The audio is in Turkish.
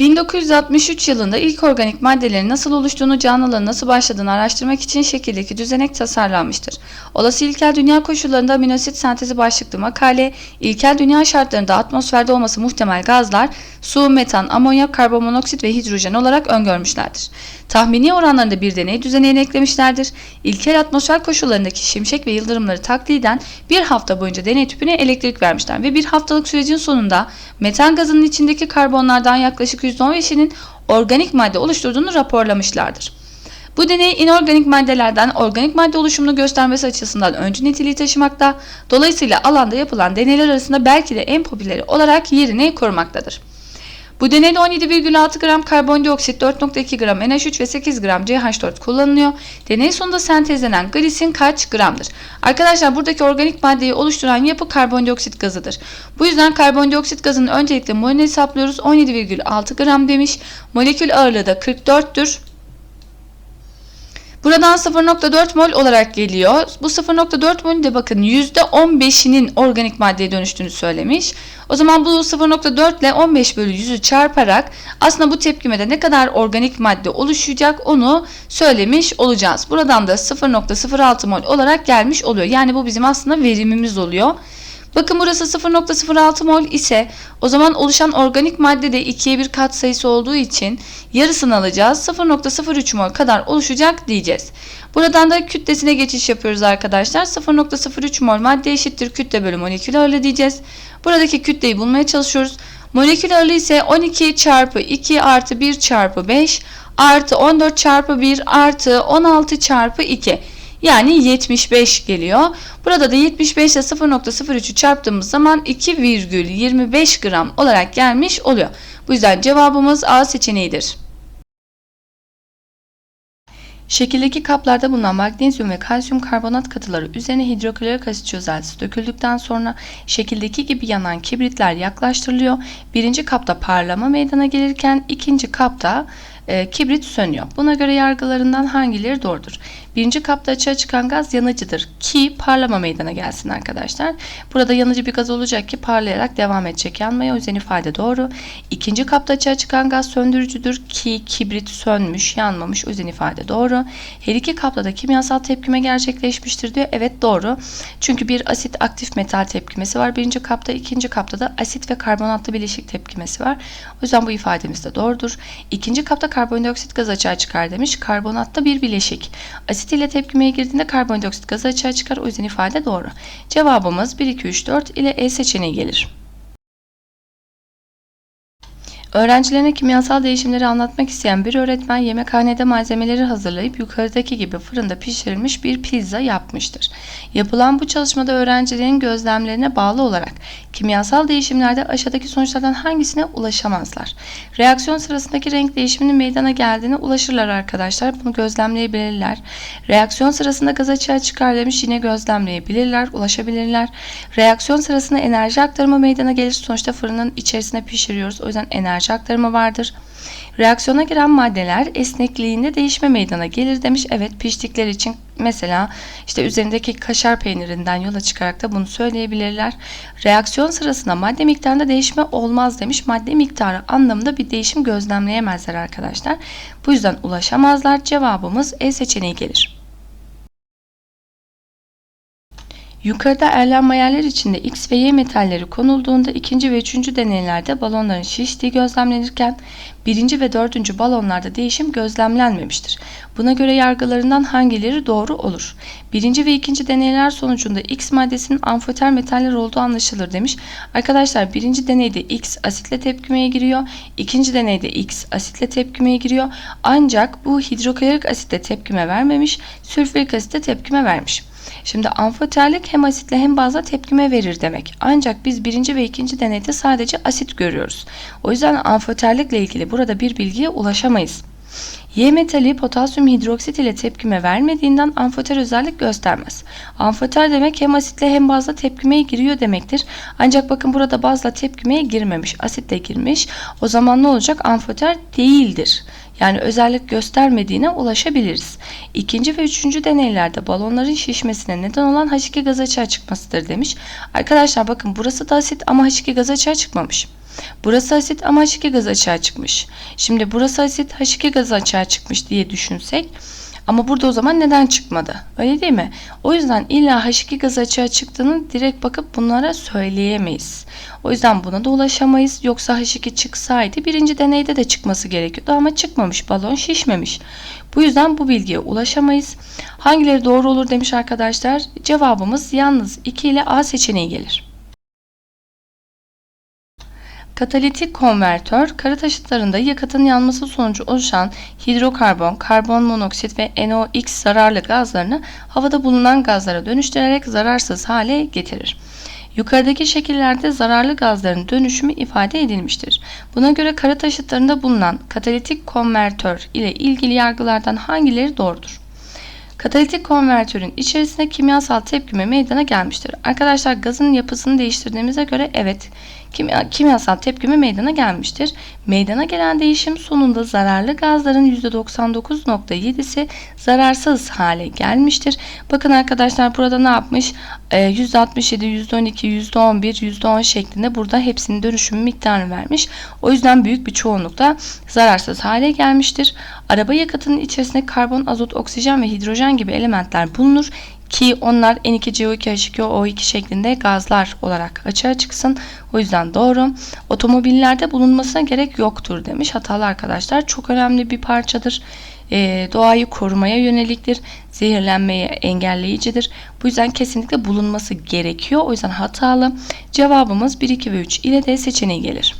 1963 yılında ilk organik maddelerin nasıl oluştuğunu, canlılığın nasıl başladığını araştırmak için şekildeki düzenek tasarlanmıştır. Olası ilkel dünya koşullarında aminosit sentezi başlıklı makale, ilkel dünya şartlarında atmosferde olması muhtemel gazlar, su, metan, amonyak, karbonmonoksit ve hidrojen olarak öngörmüşlerdir. Tahmini oranlarında bir deney düzenine eklemişlerdir. İlkel atmosfer koşullarındaki şimşek ve yıldırımları takliden bir hafta boyunca deney tüpüne elektrik vermişler ve bir haftalık sürecin sonunda metan gazının içindeki karbonlardan yaklaşık %15'inin organik madde oluşturduğunu raporlamışlardır. Bu deney inorganik maddelerden organik madde oluşumunu göstermesi açısından öncü niteliği taşımakta, dolayısıyla alanda yapılan deneyler arasında belki de en popüleri olarak yerini korumaktadır. Bu deneyde 17,6 gram karbondioksit, 4,2 gram NH3 ve 8 gram CH4 kullanılıyor. Deney sonunda sentezlenen glisin kaç gramdır? Arkadaşlar buradaki organik maddeyi oluşturan yapı karbondioksit gazıdır. Bu yüzden karbondioksit gazının öncelikle molünü hesaplıyoruz. 17,6 gram demiş. Molekül ağırlığı da 44'tür. Buradan 0.4 mol olarak geliyor. Bu 0.4 mol de bakın %15'inin organik maddeye dönüştüğünü söylemiş. O zaman bu 0.4 ile 15 bölü 100'ü çarparak aslında bu tepkimede ne kadar organik madde oluşacak onu söylemiş olacağız. Buradan da 0.06 mol olarak gelmiş oluyor. Yani bu bizim aslında verimimiz oluyor. Bakın burası 0.06 mol ise o zaman oluşan organik madde de 2'ye 1 katsayısı olduğu için yarısını alacağız. 0.03 mol kadar oluşacak diyeceğiz. Buradan da kütlesine geçiş yapıyoruz arkadaşlar. 0.03 mol madde eşittir kütle bölü molekül ağırlığı diyeceğiz. Buradaki kütleyi bulmaya çalışıyoruz. Molekül ağırlığı ise 12 çarpı 2 artı 1 çarpı 5 artı 14 çarpı 1 artı 16 çarpı 2. Yani 75 geliyor. Burada da 75 ile 0.03'ü çarptığımız zaman 2,25 gram olarak gelmiş oluyor. Bu yüzden cevabımız A seçeneğidir. Şekildeki kaplarda bulunan magnezyum ve kalsiyum karbonat katıları üzerine hidroklorik asit çözeltisi döküldükten sonra şekildeki gibi yanan kibritler yaklaştırılıyor. Birinci kapta parlama meydana gelirken ikinci kapta e, kibrit sönüyor. Buna göre yargılarından hangileri doğrudur? Birinci kapta açığa çıkan gaz yanıcıdır ki parlama meydana gelsin arkadaşlar. Burada yanıcı bir gaz olacak ki parlayarak devam edecek yanmaya. O yüzden ifade doğru. İkinci kapta açığa çıkan gaz söndürücüdür ki kibrit sönmüş, yanmamış. O yüzden ifade doğru. Her iki kapta da kimyasal tepkime gerçekleşmiştir diyor. Evet doğru. Çünkü bir asit aktif metal tepkimesi var. Birinci kapta, ikinci kapta da asit ve karbonatlı bileşik tepkimesi var. O yüzden bu ifademiz de doğrudur. İkinci kapta karbondioksit gazı açığa çıkar demiş. Karbonatlı bir bileşik. Asit ile tepkimeye girdiğinde karbondioksit gazı açığa çıkar. O yüzden ifade doğru. Cevabımız 1, 2, 3, 4 ile E seçeneği gelir. Öğrencilerine kimyasal değişimleri anlatmak isteyen bir öğretmen yemekhanede malzemeleri hazırlayıp yukarıdaki gibi fırında pişirilmiş bir pizza yapmıştır. Yapılan bu çalışmada öğrencilerin gözlemlerine bağlı olarak kimyasal değişimlerde aşağıdaki sonuçlardan hangisine ulaşamazlar? Reaksiyon sırasındaki renk değişiminin meydana geldiğine ulaşırlar arkadaşlar. Bunu gözlemleyebilirler. Reaksiyon sırasında gaz açığa çıkar demiş yine gözlemleyebilirler, ulaşabilirler. Reaksiyon sırasında enerji aktarımı meydana gelir. Sonuçta fırının içerisine pişiriyoruz. O yüzden enerji aktarımı vardır. Reaksiyona giren maddeler esnekliğinde değişme meydana gelir demiş. Evet piştikleri için mesela işte üzerindeki kaşar peynirinden yola çıkarak da bunu söyleyebilirler. Reaksiyon sırasında madde miktarında değişme olmaz demiş. Madde miktarı anlamında bir değişim gözlemleyemezler arkadaşlar. Bu yüzden ulaşamazlar. Cevabımız E seçeneği gelir. Yukarıda erlenme yerler içinde X ve Y metalleri konulduğunda ikinci ve üçüncü deneylerde balonların şiştiği gözlemlenirken birinci ve dördüncü balonlarda değişim gözlemlenmemiştir. Buna göre yargılarından hangileri doğru olur? Birinci ve ikinci deneyler sonucunda X maddesinin amfoter metaller olduğu anlaşılır demiş. Arkadaşlar birinci deneyde X asitle tepkimeye giriyor. ikinci deneyde X asitle tepkimeye giriyor. Ancak bu hidroklorik asitle tepkime vermemiş, sülfürik asitle tepkime vermiş. Şimdi amfoterlik hem asitle hem bazla tepkime verir demek. Ancak biz birinci ve ikinci deneyde sadece asit görüyoruz. O yüzden amfoterlikle ilgili burada bir bilgiye ulaşamayız. Y metali potasyum hidroksit ile tepkime vermediğinden amfoter özellik göstermez. Amfoter demek hem asitle hem bazla tepkimeye giriyor demektir. Ancak bakın burada bazla tepkimeye girmemiş, asitle girmiş. O zaman ne olacak? Amfoter değildir. Yani özellik göstermediğine ulaşabiliriz. İkinci ve üçüncü deneylerde balonların şişmesine neden olan H2 gazı açığa çıkmasıdır demiş. Arkadaşlar bakın burası da asit ama H2 gazı açığa çıkmamış. Burası asit ama H2 gazı açığa çıkmış. Şimdi burası asit H2 gazı açığa çıkmış diye düşünsek ama burada o zaman neden çıkmadı? Öyle değil mi? O yüzden illa H2 gazı açığa çıktığını direkt bakıp bunlara söyleyemeyiz. O yüzden buna da ulaşamayız. Yoksa H2 çıksaydı birinci deneyde de çıkması gerekiyordu ama çıkmamış. Balon şişmemiş. Bu yüzden bu bilgiye ulaşamayız. Hangileri doğru olur demiş arkadaşlar. Cevabımız yalnız 2 ile A seçeneği gelir. Katalitik konvertör, kara taşıtlarında yakıtın yanması sonucu oluşan hidrokarbon, karbon monoksit ve NOx zararlı gazlarını havada bulunan gazlara dönüştürerek zararsız hale getirir. Yukarıdaki şekillerde zararlı gazların dönüşümü ifade edilmiştir. Buna göre kara taşıtlarında bulunan katalitik konvertör ile ilgili yargılardan hangileri doğrudur? Katalitik konvertörün içerisinde kimyasal tepkime meydana gelmiştir. Arkadaşlar gazın yapısını değiştirdiğimize göre evet kimya, kimyasal tepkime meydana gelmiştir. Meydana gelen değişim sonunda zararlı gazların %99.7'si zararsız hale gelmiştir. Bakın arkadaşlar burada ne yapmış? Ee, %67, %12, %11, %10 şeklinde burada hepsinin dönüşüm miktarını vermiş. O yüzden büyük bir çoğunlukla zararsız hale gelmiştir. Araba yakıtının içerisinde karbon, azot, oksijen ve hidrojen gibi elementler bulunur ki onlar N2CO2H2O2 şeklinde gazlar olarak açığa çıksın. O yüzden doğru. Otomobillerde bulunmasına gerek yoktur demiş. Hatalı arkadaşlar. Çok önemli bir parçadır. Ee, doğayı korumaya yöneliktir. Zehirlenmeye engelleyicidir. Bu yüzden kesinlikle bulunması gerekiyor. O yüzden hatalı. Cevabımız 1, 2 ve 3 ile de seçeneği gelir.